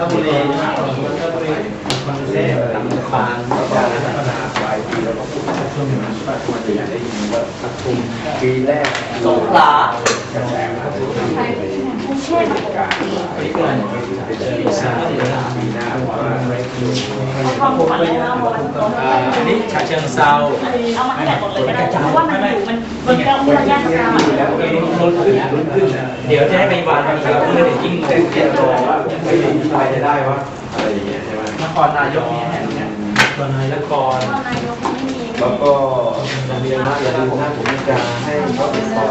ทบุรีนนทบุรีกรุงเทพลำปางแล้วก็พัฒนาปลายปีแล้วก็พูดช่วงนี้มันจะได้ยินว่าปทุมปีแรกสงขลากระแสมาทุกปีไปการไปก่อนไปเจอปีหน้าปีหน้าว่าอะไรคือความฝันแล้ววันอ่าอันนี้ฉะเชิงเซาเอามาให้แบบหมดเลยก็ได้เพราะว่ามันอยู่มันมันก็มันระยะทางแล้วก็ลุ้นขึ้นลุ้นขึ้นนะเดี๋ยวจะให้ไปวานกันครับเพื่อเดี๋ยวยิ่งเต้นเต้นรอว่าไม่ได้ใครจะได้วะอะไรอย่างเงี้ยใช่ไหมนครนายกเนี่ยแห่งเนี่ยนครนายกรนายกไม่มีแล้วก็อ ยนะอย่าลืมนะผมจะให้เขาติดต่อ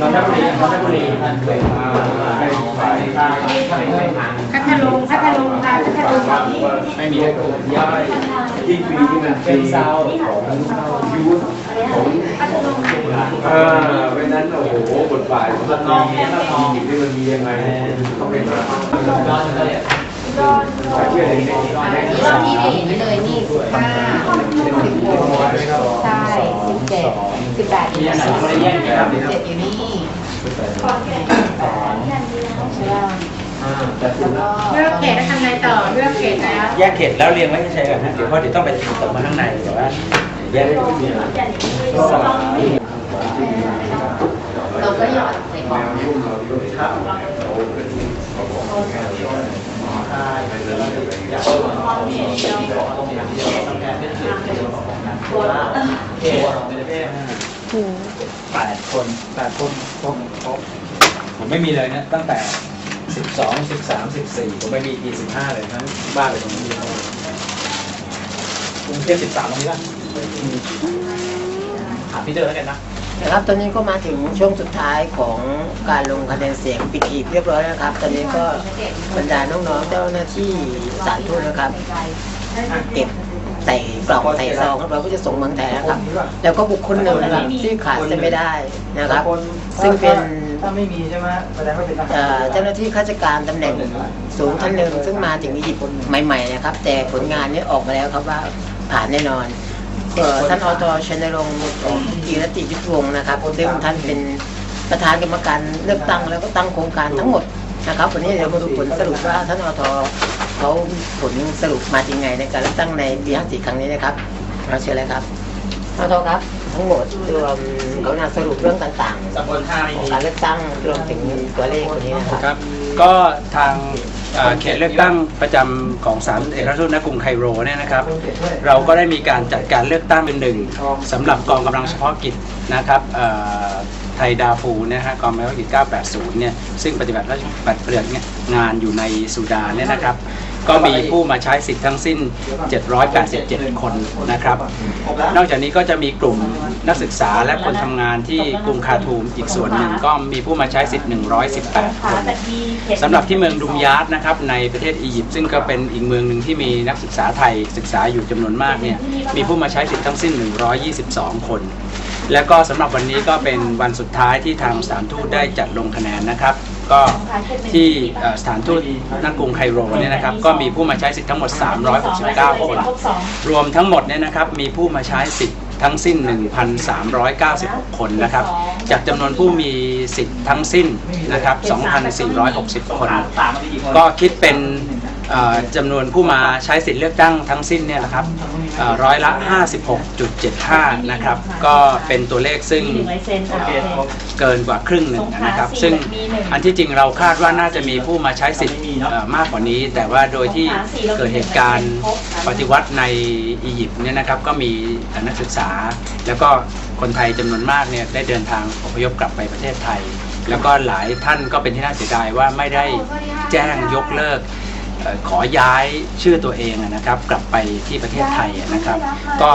นนทบุรีนนทบุรีนั่นเลยมาให้ฝ่ายพัทลุงพัทลุงค่ะพัทลุงตอนนี้ไม่มย้ายที่ปีที่มันเปีของยูทของพัทลุงเออเพราะนั้นโอ้โหบทบาทของมันมีอียิปต์นี่มันมียังไงต้องเป็นแบบย้อนเลยโดนใส่เสื้อเด็กรอบนี้นี่เลยนี่สิบห้าสิบหกใช่สิบ เจ็ดสิบแปดมีอันไหนไม่ได้แย่งกันครับสิบเจ็ดอยู่นี่ขอแก่แปดนี่ดีนะใช่ป่ะแต่แล้วก็เลือกเขตแล้วทำไงต่อเลือกเขตแล้วแยกเขตแล้วเรียงไว้เฉยๆก่อนนะเดี๋ยวเพราะเดี๋ยวต้องไปตกมาข้างในแต่ว่าแยกเราก็หยอดใส่กล่องยุ่ง เราด้วยครับเราเป็นเขาบอกว่าแปดคนแปดคนครบครบผมไม่มีเลยนะตั้งแต่สิบสองสิบสามสิบสี่ผมไม่มีทีสิบห้าเลยทั้งบ้านเลยตรงนี้กรุงเทพสิบสามตรงนี้ป่ะถามพี่เตอร์แล้วกันนะนะครับตอนนี้ก็มาถึงช่วงสุดท้ายของการลงคะแนนเสียงปิดหีบเรียบร้อยแล้วครับ ตอนนี้ก็บรรดาน้องๆเจ้าหน้าที่สารทูตนะครับ เก็บ ใส่กล่องใส่ซองครับเราก็จะส่งเมืองไทยนะครับ แล้วก็บุคคลหนึ่งนะครับที่ขาดเส้นไม่ได้นะครับ ซึ่งเป็นถ้าไม่มีใช่ไหมแสดงว่าเป็นทหารเอ่อเจ้าหน้าที่ข้าราชการตำแหน่งสูงท่านหนึ่งซึ่งมาถึงอียิปต์ใหม่ๆนะครับ แต่ผลงานนี้ออกมาแล้วครับว่าผ่านแน่นอนเอ่อท่านอตชนรงค์กีรติยุทธวงศ์นะครับซึ่งท่านเป็นประธานกรรมการเลือกตั้งแล้วก็ตั้งโครงการทั้งหมดนะครับวันนี้เดี๋ยวมาดูผลสรุปว่าท่านอต เขาผลสรุปมาจริงไงในการเลือกตั้งในปี54ครั้งนี้นะครับเราเชิญเลยครับอตครับ ทั้งหมดรวมเขานาสรุปเรื่องต่างๆตำบลท่าไม่ของมีการเลือกตั้งรวมถึงตัวเลขวันนี้นะครับครับ ก็ทางเอ่อเขตเลือกตั้งประจำของศาลเอกราชทูตณกรุงไคโรเนี่ยนะครับ เราก็ได้มีการจัดการเลือกตั้งเป็นหนึ่งสำหรับกองกำลังเฉพาะกิจนะครับเอ่อไทยดาฟูนะฮะกองกำลังเฉพาะกิจ 980 เนี่ยซึ่งปฏิบัติราชบัตรเปลือกเนี่ยงานอยู่ในสุดานเนี่ยนะครับ ก็มีผู้มาใช้สิทธิ์ทั้งสิ้น 787 คนนะครับ นอกจากนี้ก็จะมีกลุ่มนักศึกษาและคนทำงานที่กรุงคาทูมอีกส่วนหนึ่งก็มีผู้มาใช้สิทธิ์ 118 คนสำหรับที่เมืองดุมยาร์ดนะครับในประเทศอียิปต์ซึ่งก็เป็นอีกเมืองหนึ่งที่มีนักศึกษาไทยศึกษาอยู่จำนวนมากเนี่ยมีผู้มาใช้สิทธิ์ทั้งสิ้น 122 คน และก็สำหรับวันนี้ก็เป็นวันสุดท้ายที่ทางสถานทูตได้จัดลงคะแนนนะครับ ก็ที่สถานทูตนักรุงไคโรเนี่ยนะครับก็มีผู้มาใช้สิทธิ์ทั้งหมด 369 คน รวมทั้งหมดเนี่ยนะครับมีผู้มาใช้สิทธิ์ทั้งสิ้น 1,396 คนนะครับ จากจำนวนผู้มีสิทธิ์ทั้งสิ้นนะครับ 2,460 คน ก็คิดเป็น จำนวนผู้มาใช้สิทธิ์เลือกตั้งทั้งสิ้นเนี่ยนะครับเอ่อร้อยละ 56.75 นะครับ ก็เป็นตัวเลขซึ่งเกินกว่าครึ่งหนึ่งนะครับ ซึ่งอันที่จริงเราคาดว่าน่าจะมีผู้มาใช้สิทธิ์มากกว่านี้ แต่ว่าโดยที่เกิดเหตุการณ์ปฏิวัติในอียิปต์เนี่ยนะครับก็มีนักศึกษา แล้วก็คนไทยจำนวนมากเนี่ยได้เดินทางอพยพกลับไปประเทศไทย แล้วก็หลายท่านก็เป็นที่น่าเสียดายว่าไม่ได้แจ้งยกเลิก ขอย้ายชื่อตัวเองนะครับ กลับไปที่ประเทศไทยนะครับ ก็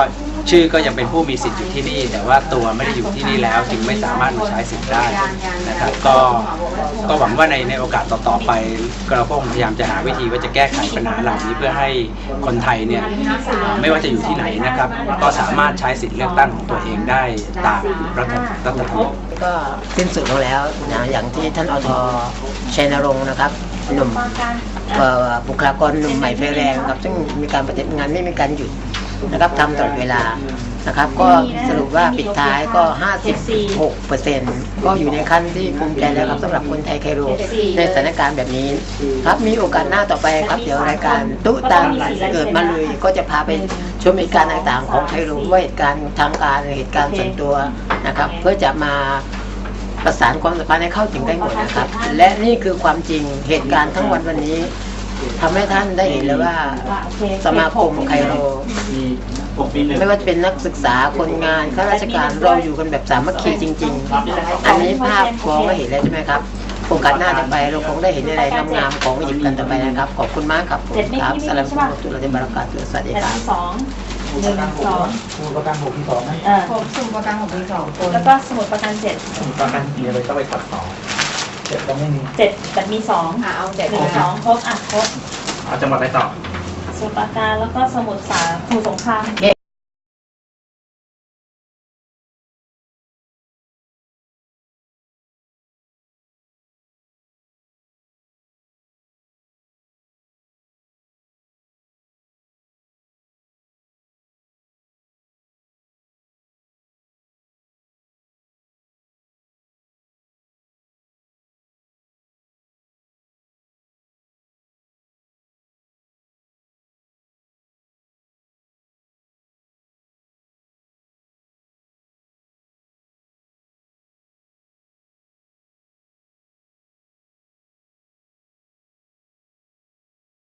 ชื่อก็ยังเป็นผู้มีสิทธิ์อยู่ที่นี่ แต่ว่าตัวไม่ได้อยู่ที่นี่แล้วจึงไม่สามารถมาใช้สิทธิ์ได้นะครับ ก็ก็หวังว่าในในโอกาสต่อๆไปเราก็คงพยายามจะหาวิธีว่าจะแก้ไขปัญหาเหล่านี้เพื่อให้คนไทยเนี่ยไม่ว่าจะอยู่ที่ไหนนะครับ ก็สามารถใช้สิทธิ์เลือกตั้งของตัวเองได้ตามรัฐรัฐธรรมนูญก็สิ้นสุดลงแล้วนะอย่างที่ท่านอทชัยนรงค์นะครับ หนุ่มเอ่อบุคลากรหนุ่มใหม่ไฟแรงครับซึ่งมีการปฏิบัติงานไม่มีการหยุดนะครับทำตลอดเวลานะครับ ก็สรุปว่าปิดท้ายก็ 56เปอร์เซ็นต์ก็อยู่ในขั้นที่ภูมิใจแล้วครับสำหรับคนไทยไคโรในสถานการณ์แบบนี้ ครับมีโอกาสหน้าต่อไปครับ เดี๋ยวรายการตุ๊ตังเกิดมาเลยก็จะพาไปชมเหตุการณ์ต่างๆของไคโรว่าเหตุการณ์ทางการเหตุการณ์ส่วนตัวนะครับ เพื่อจะมา ประสานความสัมพันธ์ให้เข้าถึงได้หมดนะครับ และนี่คือความจริงเหตุการณ์ทั้งวันวันนี้ทำให้ท่านได้เห็นแล้วว่าสมาคมไคโร ไม่ว่าจะเป็นนักศึกษาคนงานข้าราชการเราอยู่กันแบบสามัคคีจริง ๆ อันนี้ภาพมองก็เห็นแล้วใช่ไหมครับโอกาสหน้าจะไปเราคงได้เห็นอะไรงามๆของอียิปต์กันต่อไปนะครับ ขอบคุณมากครับผมเจ็ดไม่ครับไม่สลามใช่ปะตุลาเดบารักาตุสวัสดีเจ็ดครับมีสอง หนึ่งสองผู้ประกันหกที่สองนะเออผมสุ่มประกันของมีสองคนแล้วก็สมุดประกันเจ็ดประกันเดียวเลยต้องไปตัดต่อเจ็ดต้องไม่มีเจ็ดแต่มีสองอะเอาเจ็ดหนึ่งสองครบอะครบเอาจังหวัดไปต่อ สมุดประการแล้วก็สมุดสาสมุดสงครามแก้